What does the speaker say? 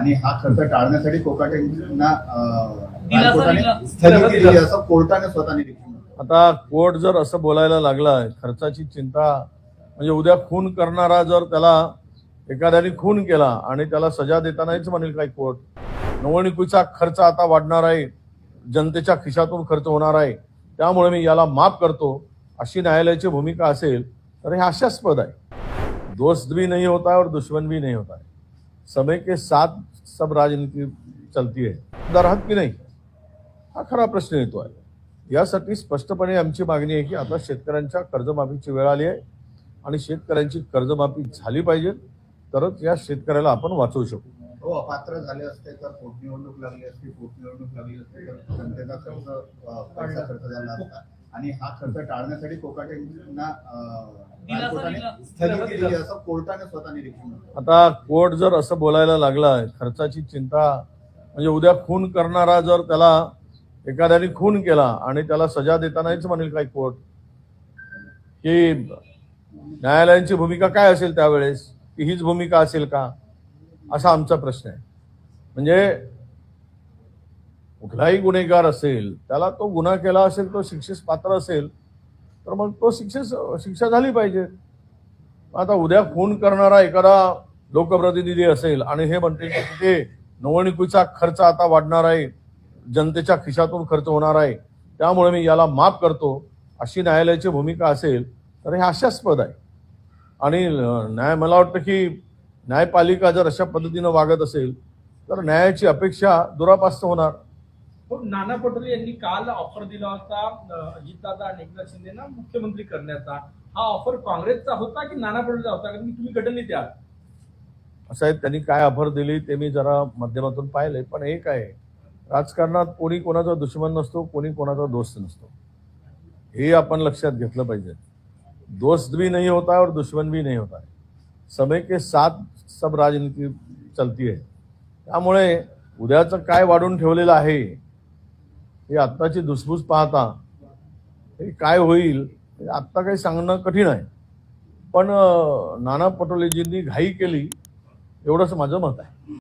आणि हा खर्च टाळण्यासाठी कोकाटेंना. स्थगिती दिली असं कोर्टाने स्वतः निरीक्षण केलं. आता कोर्ट जर असं बोलायला लागला खर्चाची चिंता म्हणजे उद्या खून करणारा जर त्याला एखाद्याने खून केला आणि त्याला सजा देतानाच म्हणेल काही कोर्ट निवडणुकीचा खर्च आता वाढणार आहे जनतेच्या खिशातून खर्च होणार आहे त्यामुळे मी याला माफ करतो अशी न्यायालयाची भूमिका असेल तर हे हास्यास्पद आहे दोस्त भी नहीं होता है और दुश्मन भी नहीं होता है समय के साथ सब राजनीति चलती है। दरहद की नाही। हा खरा प्रश्न येतो आहे। यासाठी स्पष्टपणे आमची मागणी आहे की आता शेतकऱ्यांच्या कर्जमाफीची वेळ आली आहे आणि शेतकऱ्यांची कर्जमाफी झाली पाहिजे तरच या शेतकऱ्याला आपण वाचवू शकू. हो अपात्र झाले असते तर पोटनिवडणूक लागली असती पोटनिवडणूक लागली असते तर जनतेचा खर्च पैसा खर्च झाला असता. आणि हा खर्च टाळण्यासाठी कोकाटेंना. स्थगिती असं कोर्टाने स्वतः निरीक्षण. आता कोर्ट जर असं बोलायला लागला खर्चाची चिंता म्हणजे उद्या खून करणारा जर त्याला एखाद्याने खून केला आणि त्याला सजा देतानाच म्हणेल काही कोर्ट की न्यायालयांची भूमिका काय असेल त्यावेळेस की हीच भूमिका असेल का असा आमचा प्रश्न आहे म्हणजे कुठलाही गुन्हेगार असेल त्याला तो गुन्हा केला असेल तो शिक्षेस पात्र असेल तर मग तो शिक्षेस शिक्षा झाली पाहिजे. आता उद्या खून करणारा एखादा लोकप्रतिनिधी असेल आणि हे म्हणते की ते निवडणुकीचा खर्च आता वाढणार आहे जनतेच्या खिशातून खर्च होणार आहे त्यामुळे मी याला माफ करतो अशी न्यायालयाची भूमिका असेल तर हे हास्यास्पद आहे. आणि न्याय मला वाटतं की न्यायपालिका जर अशा पद्धतीनं वागत असेल तर न्यायाची अपेक्षा दुरापास्त होणार. हो, नाना पटोले यांनी काल ऑफर दिला होता अजितदादा आणि एकनाथ शिंदेना मुख्यमंत्री करण्याचा. हा ऑफर काँग्रेसचा होता की नाना पटोलेचा होता? कारण तुम्ही गटनेते आहात असं त्यांनी काय ऑफर दिली ते मी जरा माध्यमातून पाहिले पण एक आहे राजकारणात कोणी कोणाचा दुश्मन नसतो कोणी कोणाचा दोस्त नसतो. हे आपण लक्षात घेतलं पाहिजे. दोस्त भी नहीं होता है और दुश्मन भी नहीं होता. है समय के साथ सब राजनीती चलती है त्यामुळे उद्याचं काय वाढून ठेवलेलं आहे हे आत्ताची धुसफूस पाहता हे काय होईल हे आत्ता काही सांगणं कठीण आहे. पण नाना पटोलेजींनी घाई केली एवढंच माझं मत आहे.